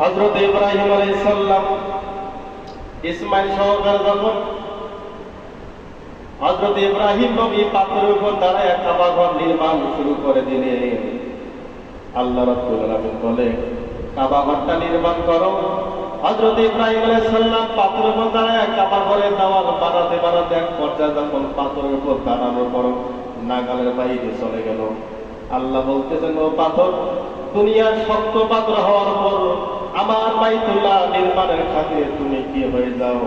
হজরত ইব্রাহিম আলাইসাল্লাম ইসমাইল সহকারে যখন হজরত ইব্রাহিম নবী পাথরের উপর দাঁড়ায় কাবা ঘর নির্মাণ শুরু করে দিলেন। আল্লাহ রাব্বুল বলে, কাবা ঘরটা নির্মাণ করো। হজরত ইব্রাহিম আলাইসাল্লাম পাথরের উপর দাঁড়ায় কাবা ঘরের দেওয়াল বানাতে বানাতে এক পর্যায়ে যখন পাথরের উপর দাঁড়ানোর পর নাগালের বাইরে চলে গেল। আল্লাহ বলতেছেন, ও পাথর, দুনিয়ার শক্ত পাথর হওয়ার পর আমার বাইতুল্লাহ নির্মাণের খাতিরে তুমি কি হয়ে যাও?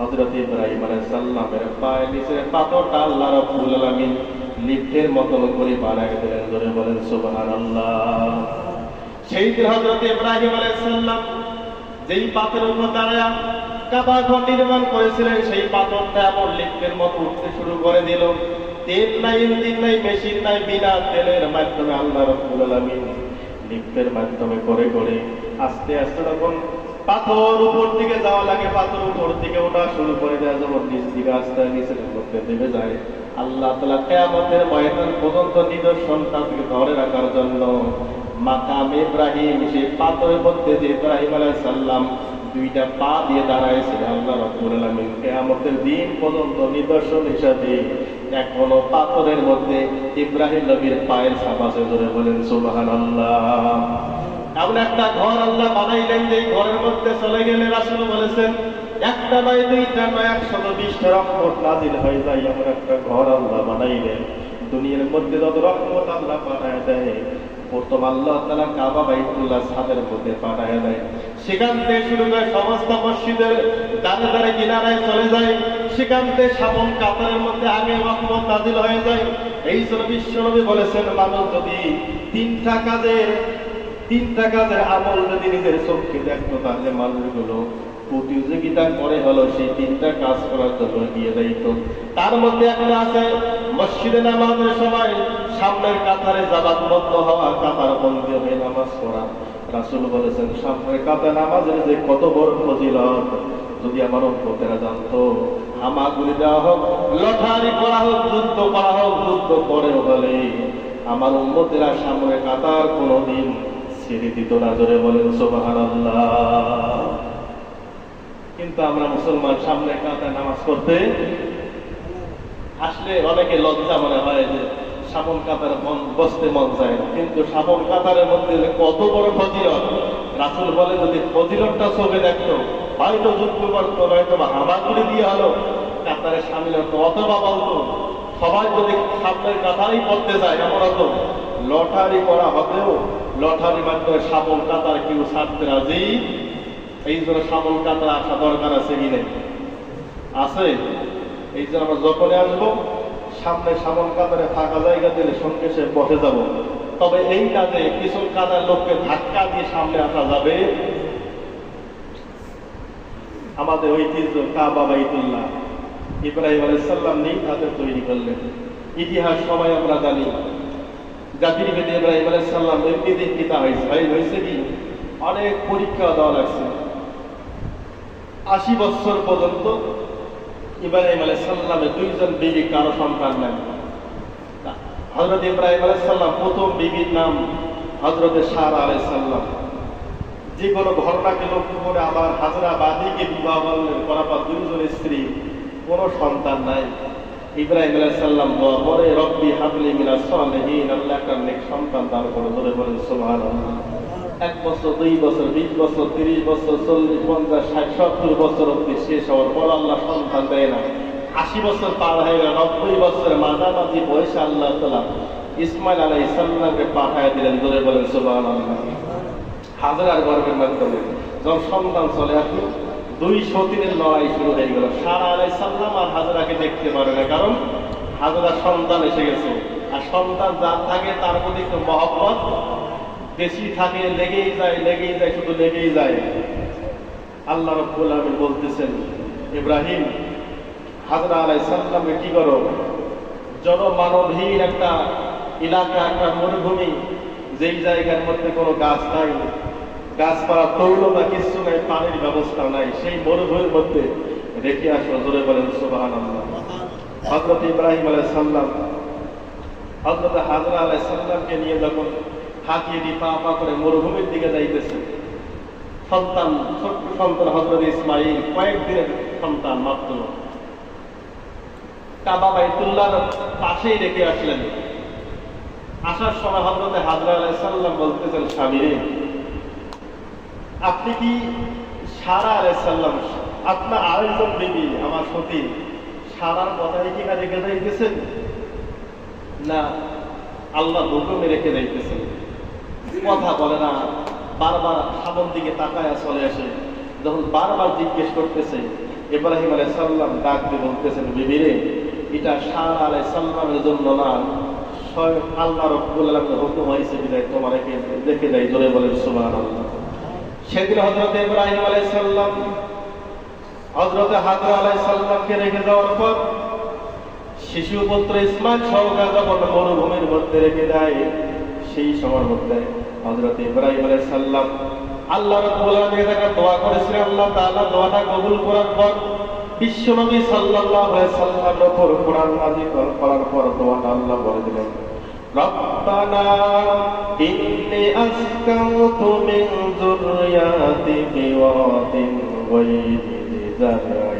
হযরত ইব্রাহিম আলাইহিস সালামের পায়ের নিচের পাথরটা আল্লাহ রাব্বুল আলামিন লিফটের মতন করে বানায় দিলেন ধরে বলেন, সুবহানাল্লাহ। সেই দিন হযরত ইব্রাহিম আলাইহিস সালাম যেই পাথরের উপর দাঁড়ায়া কাবা ঘর নির্মাণ করেছিলেন, সেই পাথরটা এমন লিফটের মতো উঠতে শুরু করে দিল। তেল নাই, ইঞ্জিন নাই, মেশিন নাই, বিনা তেলের মাধ্যমে আল্লাহ রাব্বুল আলামিন লিফটের মাধ্যমে করে করে আস্তে আস্তে তখন পাথর উপর দিকে যাওয়া লাগে, পাথর উপর দিকে ওঠা শুরু করে দেওয়া যেমন নিচ দিকে আস্তে নিচের মধ্যে নেমে যায়। আল্লাহ তালা কেয়ামতের ময়দান পর্যন্ত নিদর্শন তাদেরকে ধরে রাখার জন্য মাকাম ইব্রাহিম, সেই পাথরের মধ্যে যে ইব্রাহিম আলাইহিস সালাম দুইটা পা দিয়ে দাঁড়াইছে আল্লাহ রাব্বুল আলামিন। কিয়ামতের দিন পর্যন্ত নিদর্শন হিসাবে এখনও পাথরের মধ্যে ইব্রাহিম নবীর পায়ের আছে ধরে বলেন, সুবহানাল্লাহ। এমন একটা ঘর আল্লাহ বানাইলেন যে ঘরের মধ্যে চলে গেলে রাসূল বলেছেন, একটা নয় দুইটা নয়, একশত বিশটা রহমত নাজিল হয়ে যায়। এমন একটা ঘর আল্লাহ বানাইলেন। দুনিয়ার মধ্যে যত রহমত আল্লাহ পাঠায় দেয়, প্রথম আল্লাহ তালা কাবা বাইতুল্লাহ মধ্যে পাঠায় দেয়। সেখান থেকে শুরু করে সমস্ত মসজিদের কিনারায় চলে যায়। সেখান থেকে সাবন কাতারের মধ্যে আগে রহমত নাজিল হয়ে যায়। এই জন্য বলেছেন, মানুষ যদি তিনটা কাজের তিনটা কাজের আমল যদি নিজের চোখকে দেখতো, তাহলে মানুষগুলো প্রতিযোগিতা করে হলো সেই তিনটা কাজ করার জন্য গিয়ে যাইত। তার মধ্যে একটা আছে, মসজিদে নামাজের সময় সামনের কাতারে জাবাতবদ্ধ হওয়া, কাতার বন্দী হয়ে নামাজ পড়া। রাসুল বলেছেন, সামনের কাতার নামাজের যে কত বড় ফজিলত, যদি আমার অভ্যতেরা জানতো হামাগুলি দেওয়া হোক লঠারি করা হোক, যুদ্ধ করা হোক, যুদ্ধ করে হলে আমার উন্মতেরা সামনে কাতার কোনোদিন কিন্তু আমরা মুসলমান সামনে কাতায় নামাজ পড়তে আসলে অনেকে লজ্জা মনে হয় যে সাবন কাতার মন, বসতে মন চায় না। কিন্তু সাবন কাতারের মধ্যে কত বড় ফজিলত, রাসুল বলে, যদি ফজিলতটা চোখে দেখতো হয়তো যুদ্ধ করতো নয়তো বা হামাগুড়ি দিয়ে হলো, কাতারে সামিল হতো, অথবা বলতো, সবাই যদি সামনের কাতারই পড়তে যায়, এমন হতো, লটারি করা হতেও লটারির মাধ্যমে সাবন কাতার কেউ ছাড়তে রাজি? এই জন্য সাবন কাতার আসা দরকার আছে কি নেই? আছে। এই জন্য আমরা যখনই আসব, সামনে সামন কাতারে ফাঁকা জায়গা দিলে সঙ্গে সে বসে যাব। তবে এই কাজে কিছু কাদার লোককে ধাক্কা দিয়ে সামনে আসা যাবে। আমাদের ঐতিহ্য কাবা বাইতুল্লাহ। ইব্রাহিম আলাইসাল্লাম নিজ হাতে তৈরি করলেন। ইতিহাস সবাই আমরা জানি। জাতির ভেদে ইব্রাহিম আলাইসাল্লাম এমনিতে পিতা হয়েছে ভাই হয়েছে কি? অনেক পরীক্ষা দেওয়া লাগছে। আশি বছর পর্যন্ত ইব্রাহিম আলাইসাল্লামের দুইজন বিবি কারও সন্তান নেন হজরত ইব্রাহিম আলাইসাল্লাম প্রথম বিবির নাম হজরত সারা আলাইসাল্লাম যে কোনো ঘটনাকে লক্ষ্য করে আবার হাজরা বাদিকে বিবাহ করলেন করার পর দুইজন স্ত্রী কোনো সন্তান নাই। ইব্রাহিম আলাইসাল্লাম দোয়া পরে, রব্বি হাবলি মিনা সালেহীন, আল্লাহ নেক সন্তান দান করে। ধরে বলেন, সুবহানাল্লাহ। এক বছর, দুই বছর, বিশ বছর, তিরিশ বছর, চল্লিশ, পঞ্চাশ, ষাট, সত্তর বছর অব্দি শেষ হওয়ার পর আল্লাহ সন্তান দেয় না। আশি বছর পার হয়ে গেল, নব্বই বছরের মাঝামাঝি বয়সে আল্লাহ তালা ইসমাইল আলাই ইসাল্লামকে পাঠায় দিলেন ধরে বলেন সুবাহ হাজার গর্বের মাধ্যমে যখন সন্তান চলে আসলো দুই সতীনের লড়াই শুরু হয়ে গেল। সারা আলাই সাল্লাম আর হাজারাকে দেখতে পারে না, কারণ হাজারা সন্তান এসে গেছে। আর সন্তান যার থাকে, তার প্রতি একটু মহব্বত। বেশি থাকে, লেগেই যায় লেগেই যায়, শুধু লেগেই যায়। আল্লাহ রব্বুল আমিন বলতেছেন, ইব্রাহিম, হাজরা আলাই সাল্লামে কি করো? জনমানবহীন একটা এলাকা একটা মরুভূমি, যেই জায়গার মধ্যে কোনো গাছ নাই গাছপালা, তৈল বা কিছু নাই, পানির ব্যবস্থা নাই। সেই মরুভূমির মধ্যে রেখে আসো জোরে বলেন সুবাহান হজরত ইব্রাহিম আলাই সাল্লাম হজরত হাজরা আলাই সাল্লামকে নিয়ে যখন হাতিয়ে দিয়ে পা পা করে মরুভূমির দিকে যাইতেছে, সন্তান, ছোট্ট সন্তান হজরত ইসমাইল কয়েকদিনের সন্তান মাত্র। কাবা বাইতুল্লাহর পাশেই রেখে আসলেন। আসার সময় হজরতে হাজরা আলাইসাল্লাম বলতেছেন স্বামীরে আপনি কি সারা আলাইসাল্লাম আপনার আরেকজন বিবি, আমার সতী, সারার কথাই কি না রেখে যাইতেছেন? না, আল্লাহ হুকুমে রেখে যাইতেছেন। কথা বলে না, বারবার সামন দিকে তাকায় চলে আসে। যখন বারবার জিজ্ঞেস করতেছে, ইব্রাহিম আলাই সাল্লাম ডাক দিয়ে বলতেছেন বিবিরে এটা সার আলাই সাল্লামের জন্য না, স্বয়ং আল্লাহ রব্বুল আলমের হুকুম হয়েছে বিদায় তোমার রেখে দেয়, জোরে বলেন সুবাহ আল্লাহ সেদিন হজরত ইব্রাহিম আলাই সাল্লাম হজরত হাজরা আলাই সাল্লামকে রেখে যাওয়ার পর শিশু পুত্র ইসমাইল সহকার যখন মরুভূমির মধ্যে রেখে দেয় সেই সময়ের মধ্যে হজরত ইব্রাহিম আলাই সাল্লাম আল্লাহ রব্বুল আলামিনের কাছে দোয়া করেছিলেন, আল্লাহ তাআলা দোয়াটা কবুল করার পর বিশ্বনবী সাল্লাল্লাহু আলাইহি সাল্লামের উপর কোরআন নাযিল করার পর দোয়াটা আল্লাহ বলে দিলেন। ربنا إني أسكنت من ذرياتي بواد غير ذي زرع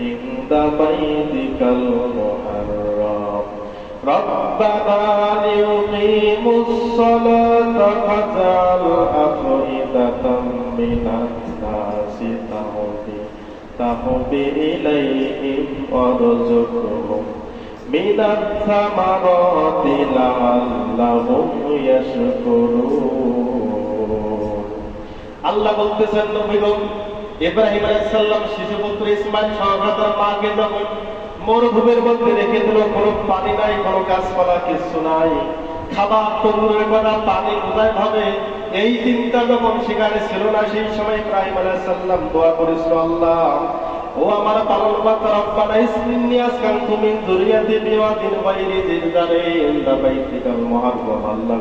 عند بيتك المحرم ربنا ليقيموا الصلاة فاجعل أفئدة من الناس تهدي تهدي إليهم وارزقهم من الثمرات لعلهم يشكرون আল্লাহ বলতেছেন নবীগণ ইব্রাহিম আলাইহিস সালাম শিশুপুত্র ইসমাইল সহগত মাকে যখন মরুভূমির মধ্যে রেখে দিল কোনো পানি নাই কোনো গাছপালা কিছু নাই খাবার তরুণের কথা পানি কোথায় হবে এই চিন্তা যখন সেখানে ছিল না সেই সময় ইব্রাহিম আলাইহিস সালাম দোয়া করেছিল আল্লাহ ও আমার পালন কর্তা রব্বানা ইসমিন্নি আসকানতু মিন যুরিয়াতি বিওয়াদিন গায়রি আল্লাহ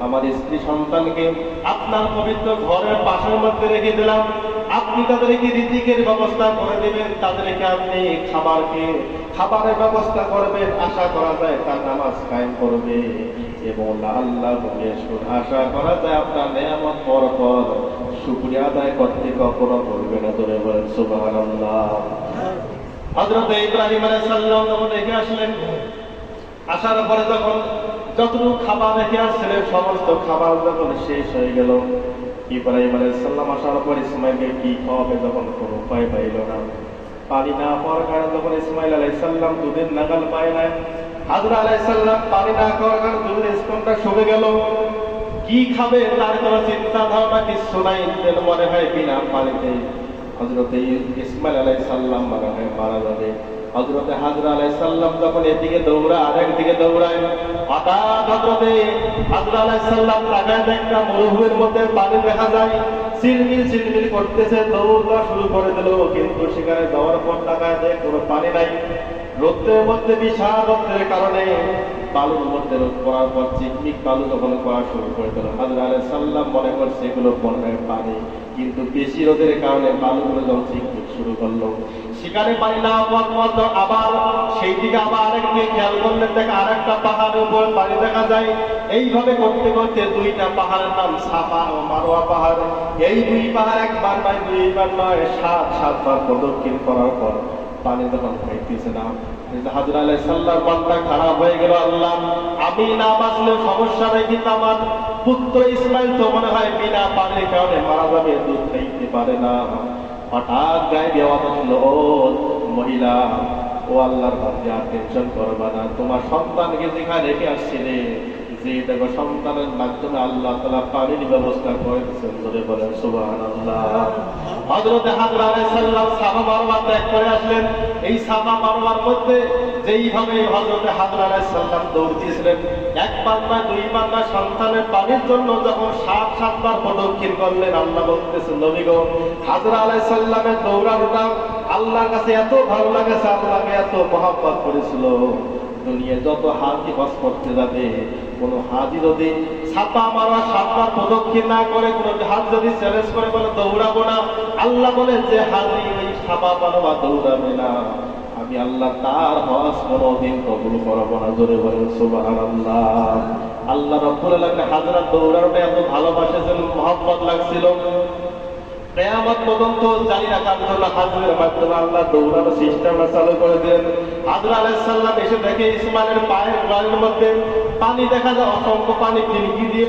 গো আমার স্ত্রী সন্তানকে আপনার পবিত্র ঘরের পাশের মধ্যে রেখে দিলাম। আপনি তাদেরকে রিজিকের ব্যবস্থা করে দেবেন, তাদেরকে আপনি খাবারকে, খাবারের ব্যবস্থা করবেন, আশা করা যায় তার নামাজ কায়েম করবে। এবং আল্লাহ আশা করা যায় আপনার নিয়ামত পর পর শুক্রিয়া আদায় করতে কখনো করবে না। ধরে বলেন সুবাহ হজরত ইব্রাহিম আলাইহিস যখন রেখে আসলেন, আসার পরে যখন যতটুকু খাবার রেখে আসছিলেন সমস্ত খাবার যখন শেষ হয়ে গেল, ইব্রাহিম আলাইহিস সালাম আসার পর ইসমাইলকে কি খাওয়াবে যখন কোনো উপায় পাইল না। পানি না পাওয়ার কারণে যখন ইসমাইল আলাইহিস সালাম দুধের নাগাল পায় না হাজরা আলাইহিস সালাম পানি না খাওয়ার কারণে দুধের স্তনটা শুকে গেল। কি খাবে তার কোনো চিন্তা ধারণা কিছু নাই যেন মনে হয় বিনা পানিতে। হজরত ইসমাইল আলাইহিস সালাম মনে হয় মারা যাবে। হজরতে হাজরা আলাই সাল্লাম যখন এদিকে দৌড়ায় আর একদিকে দৌড়ায়, হঠাৎ হজরতে হাজরা আলাই সাল্লাম তাকায় একটা মরুভূমির মধ্যে পানি দেখা যায় চিলমিল চিলমিল করতেছে দৌড়া শুরু করে দিল, কিন্তু সেখানে যাওয়ার পর তাকায় দেয়, কোনো পানি নাই। রোদ্রের মধ্যে বিশাল রোদ্রের কারণে বালুর মধ্যে রোদ পড়ার পর চিকমিক বালু যখন করা শুরু করে দিল। হাজরা আলাই সাল্লাম মনে করছে, এগুলো হয় পানি, কিন্তু বেশি রোদের কারণে বালুগুলো যখন চিকমিক শুরু করল সেখানে পানি না পাওয়ার পর আবার সেই দিকে আবার আরেকদিকে খেয়াল করলেন দেখে আরেকটা পাহাড়ের উপর পানি দেখা যায়। এইভাবে করতে করতে দুইটা পাহাড়ের নাম সাফা ও মারোয়া পাহাড়। এই দুই পাহাড় একবার নয়, দুইবার নয়, সাত, সাতবার প্রদক্ষিণ করার পর পানি যখন খাইতেছে না। খারাপ হয়ে গেল আল্লাহ। আমি আমার পুত্র ইসমাইল তো মনে হয় বিনা পানির কারণে মারা যাবে, দুধ খাইতে পারে না। হঠাৎ গায়ে দেওয়া আসলো ও মহিলা, ও আল্লাহর ভাবি আর টেনশন করবা না। তোমার সন্তানকে যেখানে রেখে আসছিলে, যে দেখো সন্তানের মাধ্যমে আল্লাহ তালা পানির ব্যবস্থা করে দিচ্ছেন ধরে বলেন সুবাহান আল্লাহ হজরতে হাজরা আলাইসাল্লাম সাফা মারোয়া ত্যাগ করে আসলেন। এই সাফা মারোয়ার মধ্যে যেইভাবে হজরতে হাজরা আলাইসাল্লাম দৌড় দিয়েছিলেন একবার না দুইবার না সন্তানের পানির জন্য যখন সাত, সাতবার প্রদক্ষিণ করলেন, আল্লাহ বলতেছেন, নবী গো, হাজরা আলাইসাল্লামের দৌড়ানোটা আল্লাহর কাছে এত ভালো লাগেছে, আল্লাহকে এত মহাব্বত করেছিল। দুনিয়ায় যত হাজি হজ করতে যাবে, কোন হাজি যদি ছাপা মারা সাতবার প্রদক্ষিণ না করে, কোনো হাত যদি চ্যালেঞ্জ করে, বলে, দৌড়াবো না। আল্লাহ বলে, যে হাজি ওই ছাপা মারা দৌড়াবে না। আমি আল্লাহ তার হজ কোনোদিন কবুল করব না। জোরে বলেন সুবাহ আল্লাহ আল্লাহ রব্বুল আলমকে হাজরা দৌড়ানোটা এত ভালোবাসেছেন, মহব্বত লাগছিল। এসে পানি দেখা যায়, অসংখ্য পানি দিয়ে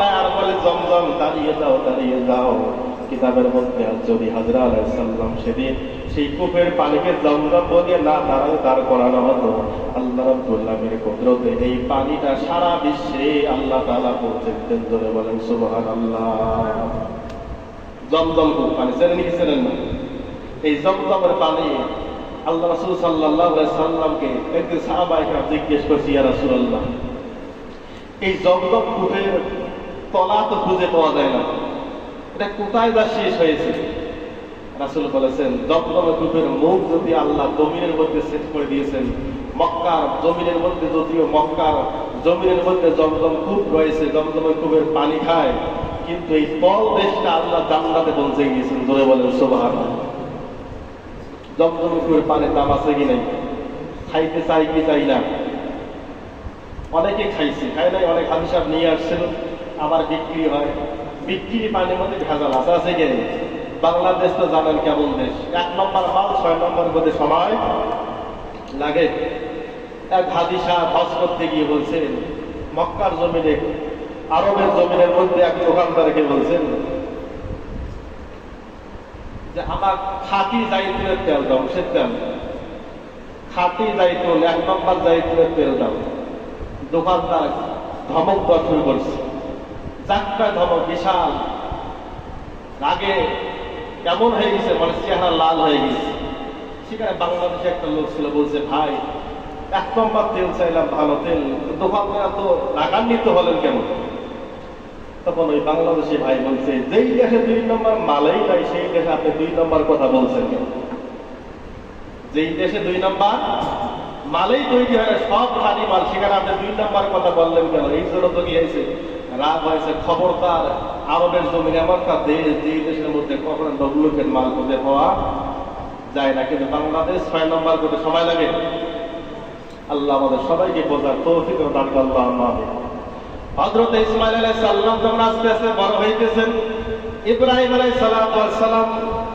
নাই, আর বলে, জমজম, দাঁড়িয়ে যাও দাঁড়িয়ে যাও। কিতাবের মধ্যে যদি হাজরা আলাইসাল্লাম সেদিন সেই কূপের পানিকে জমজম বলে না দাঁড়াও দাঁড় করানো হতো। আল্লাহ রব্বুল্লাহের কুদরতে এই পানিটা সারা বিশ্বে আল্লাহ তাআলা পৌঁছে দিতেন ধরে বলেন, সুবহানাল্লাহ। জমজম কূপ, পানি চেনেন কি চেনেন না? এই জমজমের পানি আল্লাহ রাসূল আলাইহি সাল্লামকে একদিন সাহাবায়ে জিজ্ঞেস করছি, ইয়া রাসূলুল্লাহ, এই জমজম কূপের তলা তো খুঁজে পাওয়া যায় না। এটা কোথায় যা শেষ হয়েছে? রাসুল বলেছেন দমদমে কূপের মুখ যদি আল্লাহ জমিনের মধ্যে সেট করে দিয়েছেন, মক্কার জমিনের মধ্যে যদিও মক্কার জমিনের মধ্যে জমজম কূপ রয়েছে জমজমের কূপের পানি খায়, কিন্তু এই তল দেশটা আল্লাহ জান্নাতে পৌঁছে গিয়েছেন, ধরে বলেন সোভান জমজমের কূপের পানির দাম আছে কি নাই? খাইতে চাই কি চাই না? অনেকে খাইছে খাই নাই, অনেক হাদিসাব নিয়ে আসছিল আবার বিক্রি হয়। বিক্রি পানির মধ্যে ভেজাল আছে আছে কি? বাংলাদেশ তো জানেন কেমন দেশ এক নম্বর মাল ছয় নম্বর মধ্যে সময় লাগে এক হাদিসা হজ করতে গিয়ে বলছেন, মক্কার জমিনে আরবের জমিনের মধ্যে এক দোকানদারকে বলছেন, যে আমার খাঁটি জাইতুনের তেল দাও সে তেল। খাঁটি জাইতুন এক নম্বর জাইতুনের তেল দাও দোকানদার ধমক শুরু করছে যাত্রা ধমক বিশাল। রাগে কেমন হয়ে গেছে? মানে চেহারা লাল হয়ে গেছে। সেখানে বাংলাদেশে একটা লোক ছিল, বলছে, ভাই, এক নম্বর তেল চাইলাম, ভালো তেল। দোকানদার তো রাগান্বিত হলেন কেমন তখন ওই বাংলাদেশি ভাই বলছে, যেই দেশে দুই নম্বর মালেই নাই, সেই দেশে আপনি দুই নম্বর কথা বলছেন কেন? যেই দেশে দুই নম্বর মালেই তৈরি হয় সব খালি মাল সেখানে আপনি দুই নম্বর কথা বললেন কেন? এই জন্য তো কি হয়েছে? রাগ হয়েছে খবরদার আরবের জমিন এমন একটা দেশ যেই দেশের মধ্যে কখনো ডবলুকের মাল খুঁজে পাওয়া যায় না। কিন্তু বাংলাদেশ ছয় নম্বর করতে সময় লাগে। আল্লাহ আমাদের সবাইকে বোঝার তৌফিক দান আল্লাহ আমাদের। হজরত ইসমাইল আলাইহিস সালাম যখন আস্তে আস্তে বড় হইতেছেন, ইব্রাহিম আলাইহিস সালাম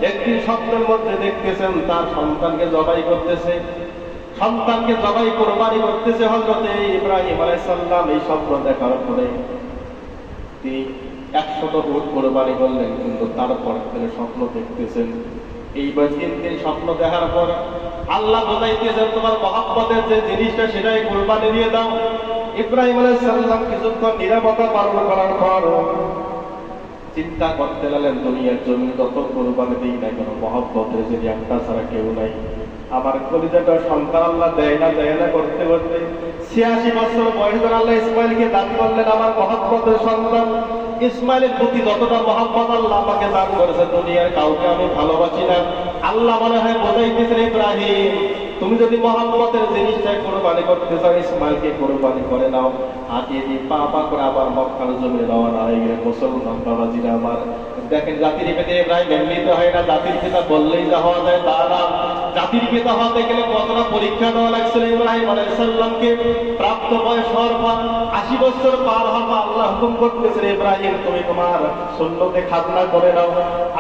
একদিন স্বপ্নের মধ্যে দেখতেছেন, তার সন্তানকে জবাই করতেছে। সন্তানকে জবাই কোরবানি করতেছে হজরতে ইব্রাহিম আলাইহিস সাল্লাম এই স্বপ্ন দেখার পরে তিনি একশত উট কোরবানি করলেন, কিন্তু তারপর তিনি স্বপ্ন দেখতেছেন। এইবার তিন দিন স্বপ্ন দেখার পর আল্লাহ বোঝাইতেছেন, তোমার মহাব্বতের যে জিনিসটা সেটাই কোরবানি দিয়ে দাও। ইব্রাহিম আলাইসাল্লাম কিছুক্ষণ নিরাপত্তা পালন করার পর চিন্তা করতে লাগলেন, দুনিয়ার জমি তত কোরবানি দিই না কেন? মহব্বতের যদি একটা ছাড়া কেউ নাই। আমার কলিজাটা সন্তান আল্লাহ দেয় না দেয় না করতে করতে। ছিয়াশি বছর বয়সে আল্লাহ ইসমাইলকে দান করলেন আমার মহব্বতের সন্তান। ইসমাইলের প্রতি যতটা মহব্বত আল্লাহ আমাকে দান করেছে দুনিয়ার কাউকে আমি ভালোবাসি না। আল্লাহ মনে হয় বোঝাইতেছেন, ইব্রাহিম, তুমি যদি মহাব্বতের জিনিসটা কোরবানি করতে চাও, ইসমাইলকে কোরবানি করে নাও। হাতিয়ে দিয়ে পা পা করে আবার মক্কার জমিনে রওনা হয়ে গেলে মুসলমান বাবাজিরা আমার। দেখেন জাতির পিতা ইব্রাহিম এমনিতে হয় না, জাতির পিতা বললেই যা হওয়া যায় তা না। জাতির পিতা হতে গেলে কতটা পরীক্ষা দেওয়া লাগছিল ইব্রাহিম আলাইসাল্লামকে প্রাপ্ত বয়স হওয়ার পর আশি বছর পার হওয়া আল্লাহ হুকুম করতেছেন, ইব্রাহিম, তুমি তোমার শূন্যতে খাতনা করে নাও।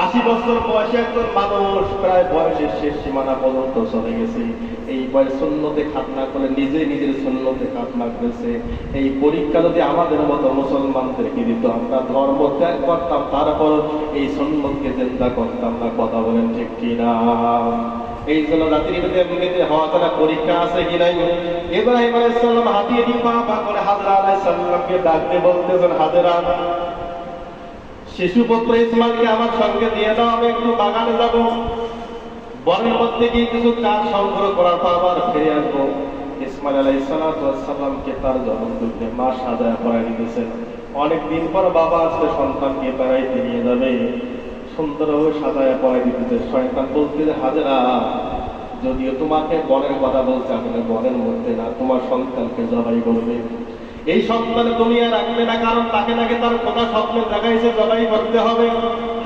আশি বছর বয়সে একজন মানুষ প্রায় বয়সের শেষ সীমানা পর্যন্ত চলে গেছে। এই বয়স শূন্যতে খাতনা করে নিজে নিজের শূন্যতে খাতনা করেছে। এই পরীক্ষা যদি আমাদের মতো মুসলমানদেরকে দিত, আমরা ধর্ম ত্যাগ করতাম তারপর এই সন্ন্যতকে চিন্তা করতাম না। কথা বলেন ঠিক কিনা? এই জন্য জাতির ভিতরে হওয়া তারা পরীক্ষা আছে কি নাই? ইব্রাহিম আলাইহিস হাতিয়ে দিয়ে পা পা করে হাজরা আলাইহিস সালামকে ডাকতে বলতেছেন, হাজরা, শিশু পুত্র ইসমাইলকে আমার সঙ্গে দিয়ে দাও আমি একটু বাগানে যাব। বনের মধ্যে গিয়ে কিছু কাজ সংগ্রহ করার পর আবার ফিরে আসব। ইসমাইল আলাইহিস সালামকে তার জন্ম দুঃখে মা সাজায় পড়াই দিতেছেন। অনেকদিন পর বাবা আসলে সন্তানকে বেড়াইতে নিয়ে যাবে সুন্দরভাবে সাজায় পড়াই দিতেছে। শয়তান বলতে হাজরা, যদিও তোমাকে বনের কথা বলছে আসলে বনের মধ্যে না, তোমার সন্তানকে জবাই করবে। এই সন্তান তুমি আর রাখবে না, কারণ তাকে নাকি তার কথা স্বপ্নে দেখাইছে, জবাই করতে হবে।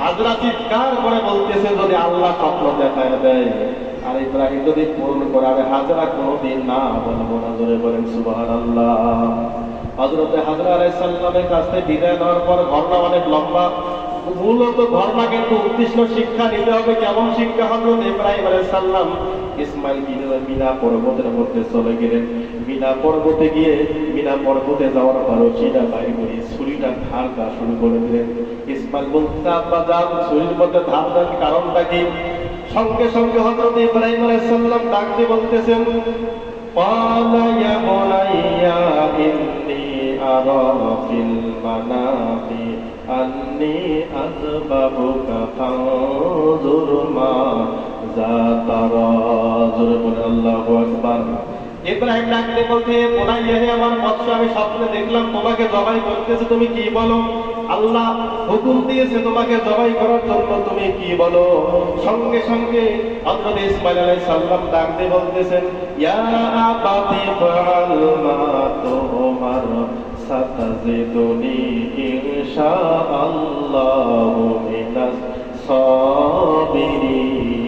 হাজরা চিৎকার করে বলতেছে, যদি আল্লাহ স্বপ্ন দেখায় দেয়। আর ইব্রাহিম যদি পূর্ণ করে আমি হাজরা, কোনোদিন না বলব না, জোরে বলেন সুবাহ আল্লাহ হজরতে হাজরা আলাইসাল্লামের কাছ বিদায় নেওয়ার পর, ঘটনা অনেক লম্বা। মূলত ঘটনা কিন্তু উদ্দিষ্ট শিক্ষা নিতে হবে কেমন শিক্ষা হজরত ইব্রাহিম আলাইসাল্লাম ইসমাইল বিনা মিনা পর্বতের মধ্যে চলে গেলেন মিনা পর্বতে গিয়ে মিনা পর্বতে যাওয়ার পর রশিটা বাইরে করে ছুরিটা ধার দেওয়া শুরু করে দিলেন ইসমাইল বলতে আব্বা যান ছুরির মধ্যে ধার দেন কারণটা কি সঙ্গে সঙ্গে হজরত ইব্রাহিম আলাইসাল্লাম ডাক দিয়ে বলতেছেন قال يا بني إني أرى في المنام أني أذبحك فانظر ماذا ترى জোরে বলে আল্লাহু আকবার ইব্রাহিম ডাকতে বলতে বোনাইয়া হে আমার বৎস আমি স্বপ্নে দেখলাম তোমাকে জবাই করতেছে তুমি কি বলো আল্লাহ হুকুম দিয়েছে তোমাকে জবাই করার জন্য তুমি কি বলো সঙ্গে সঙ্গে হযরত ইসমাইল আলাইহিস সালাম ডাকতে বলতেছেন ইয়া আবাতি ফাআল মা তুমার সাতাজিদুনি ইনশাআল্লাহু মিনাস সাবিরিন।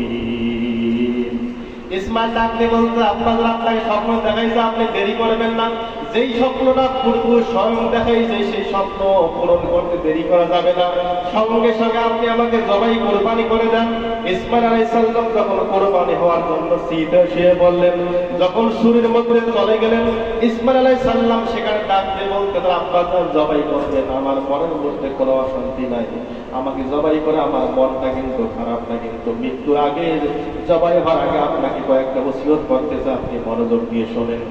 ইসমাইল ডাকতে বলতে আপনাদের আপনাকে স্বপ্ন দেখাইছে, আপনি দেরি করবেন না। যেই স্বপ্নটা পূর্ব স্বয়ং দেখাইছে, সেই স্বপ্ন পূরণ করতে দেরি করা যাবে না। সঙ্গে সঙ্গে আপনি আমাকে জবাই কোরবানি করে দেন। ইসমাইল আলাইসাল্লাম যখন কোরবানি হওয়ার জন্য সিটে শুয়ে বললেন যখন সুরের মধ্যে চলে গেলেন, ইসমাইল আলাইসাল্লাম সেখানে ডাকতে বলতে আব্বা যান জবাই করবেন আমার মনের মধ্যে কোনো অশান্তি নাই। আমাকে জবাই করে, আমার মনটা কিন্তু খারাপ না, কিন্তু মৃত্যুর আগে জবাই হওয়ার আগে আপনাকে কয়েকটা ওসিয়ত করতেছে আপনি মনোযোগ দিয়ে শোনেন।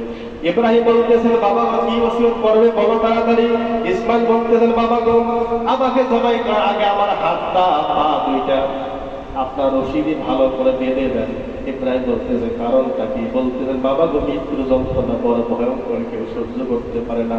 ইব্রাহিম বলতেছেন, বাবা কি ওসিয়ত করবে বলো তাড়াতাড়ি। ইসমাইল বলতেছেন, বাবা গো, আমাকে জবাই করার আগে আমার হাতটা, পা দুইটা আপনার রশিদি ভালো করে বেঁধে দেন। ইব্রাহিম বলতেছে কারণটা কি? বলতেছেন বাবা গো, মৃত্যুর যন্ত্রণা বড় ভয়ঙ্কর, কেউ সহ্য করতে পারে না।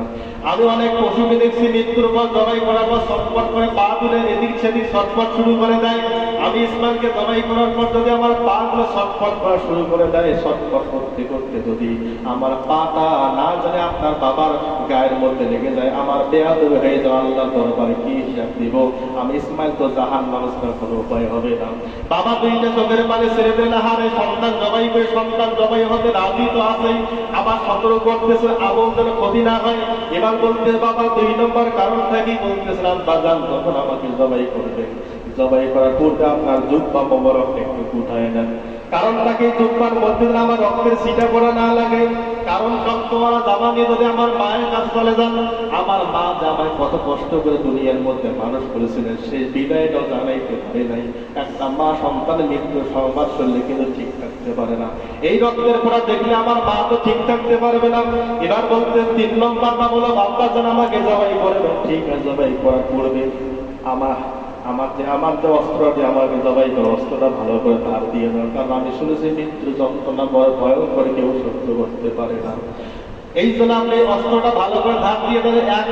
আমি অনেক পশুকে দেখছি মৃত্যুর পর জবাই করার পর ছটফট করে পা তুলে এদিক সেদিক ছটফট শুরু করে দেয়। আমি ইসমাইলকে জবাই করার পর যদি আমার পা গুলো ছটফট করা শুরু করে দেয় ছটফট করতে করতে যদি আমার পাটা না জানে আপনার বাবার গায়ের মধ্যে লেগে যায়, আমার বেয়াদব হয়ে যাওয়া আল্লাহ দরবারে কি হিসাব দিব? আমি ইসমাইল তো জাহান মানুষটার কোনো উপায় হবে না। বাবা দুইটা চোখের পানি ছেড়ে দিলে হারে সন্তান জবাই করে, সন্তান জবাই হতে রাজি তো আসেই আবার সতর্ক করতেছে আমল যেন ক্ষতি না হয়, এবার বলতে বাবা দুই নম্বর কারণ থাকি বলতেছিলাম, বাজান তখন আমাকে জবাই করবে। জবাই করার পূর্বে আপনার যুগ বা মোবারক একটু উঠায় নেন। কারণ তাকে জুব্বার মধ্যে আমার রক্তের সিটা করা না লাগে। কারণ রক্তওয়ালা জামা নিয়ে যদি আমার মায়ের কাছে চলে যান, আমার মা জামাই কত কষ্ট করে দুনিয়ার মধ্যে মানুষ করেছিলেন সেই বিদায়টাও জানাইতে পারে নাই। একটা মা সন্তানের মৃত্যু সংবাদ শুনলে কিন্তু ঠিক থাকতে পারে না। এই রক্তের পড়া দেখলে আমার মা তো ঠিক থাকতে পারবে না। এবার বলতে তিন নম্বর না বলো বাপ্পা, যেন আমাকে জবাই করবে ঠিক আছে, জবাই করা করবে আমার আমার যে আমার যে অস্ত্র যে আমাকে জবাই করে অস্ত্রটা ভালো করে ধার দিয়ে দাও। কারণ আমি শুনেছি, মৃত্যু যন্ত্রণা কেউ সহ্য করতে পারে না। এই জন্য আপনি অস্ত্রটা ভালো করে ধার দিয়ে দেন এক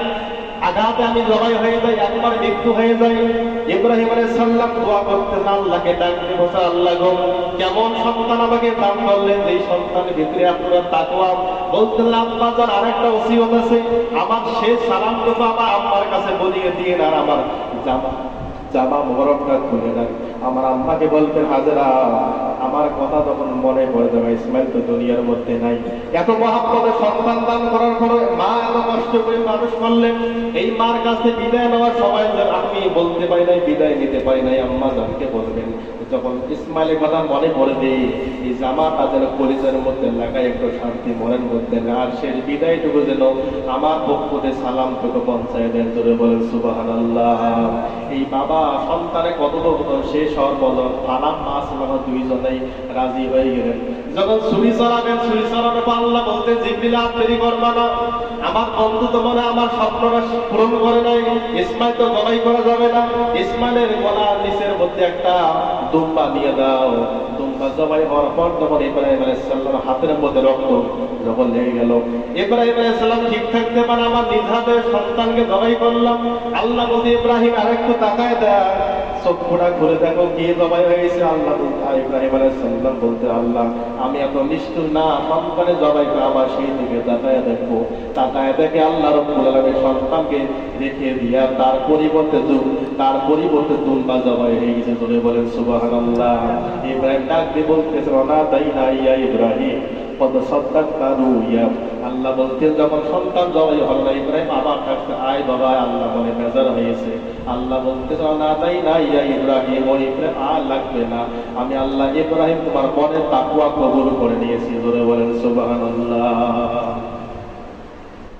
আঘাতে আমি জবাই হয়ে যাই, একবার মৃত্যু হয়ে যাই। ইব্রাহিম সালাম দোয়া আল্লাহকে ডাকতে আল্লাহ গো, কেমন সন্তান আমাকে দান করলেন? যেই সন্তানের ভিতরে আপনারা তাকওয়া বলতেন আব্বা যান আরেকটা ওসিয়ত আছে, আমার শেষ সালাম তো আমার আম্মার কাছে বলিয়ে দিয়ে আর আমার জামা। জামা মোবারকটা খুলে দেন আমার আম্মাকে বলতেন, হাজরা, আমার কথা তখন মনে পড়ে যাবে, ইসমাইল তো দুনিয়ার মধ্যে নাই। এত মহাপদে সন্তান দান করার পরে মা এত কষ্ট করে মানুষ করলেন এই মার কাছে বিদায় নেওয়ার সময় আমি বলতে পারি নাই, বিদায় নিতে পারি নাই, আম্মা জানকে বলবেন। যখন ইসমাইলের কথা মনে পড়ে দেই এই জামা তাদের মধ্যে একটু শান্তি মনের মধ্যে না আর বিদায়টুকু যেন আমার পক্ষতে সালামটুকু পঞ্চায়েত দেন ধরে বলেন সুবাহান এই বাবা সন্তানে কত শেষ হওয়ার বদল মা সালামা দুইজনেই রাজি হয়ে গেলেন। যখন ছুরি চড়াবেন চড়ানোর পর আল্লাহ বলতে জিব্বিল আর দেরি করবা না আমার বন্ধু তো মনে আমার স্বপ্নটা পূরণ করে নাই, ইসমাইল তো জবাই করা যাবে না। ইসমাইলের গলার নিচের মধ্যে একটা দুম্বা দিয়ে দাও। দুম্বা জবাই হওয়ার পর তখন ইব্রাহিম আলাইহিস সালাম হাতের মধ্যে রক্ত যখন লেগে গেল। ইব্রাহিম আলাইহিস সালাম ঠিক থাকতে পারে, আমার নিজ হাতে সন্তানকে জবাই করলাম। আল্লাহ বলতে, ইব্রাহিম, আরেকটু তাকায় দেয় চক্ষুটা ঘুরে দেখো, কে জবাই হয়েছে আল্লাহ ইব্রাহিম আলাইহিস সালাম বলতে, আল্লাহ, আমি এত নিষ্ঠুর না সন্তানে জবাই করে আবার সেই দিকে তাকায় দেখব তাকায় দেখে আল্লাহ রব্বুল সন্তানকে রেখে দিয়া তার পরিবর্তে তার পরিবর্তে দুম্বা জবাই হয়ে গেছে। ধরে বলেন, সুবহানাল্লাহ। ইব্রাহিম ডাক দিয়ে বলতেছে না ইব্রাহিম কত তারু ইয়া আল্লাহ বলতেন, যখন সন্তান জবাই হল না, ইব্রাহিম আবার কাছে আয় বাবা, আল্লাহ বলে, বেজার হয়েছে। আল্লাহ বলতে, না তাই না, ইয়া ইব্রাহিম, ও ইব্রাহিম, আর লাগবে না। আমি আল্লাহ ইব্রাহিম, তোমার মনে তাকুয়া কবুল করে নিয়েছি। ধরে বলেন, সুবহানাল্লাহ।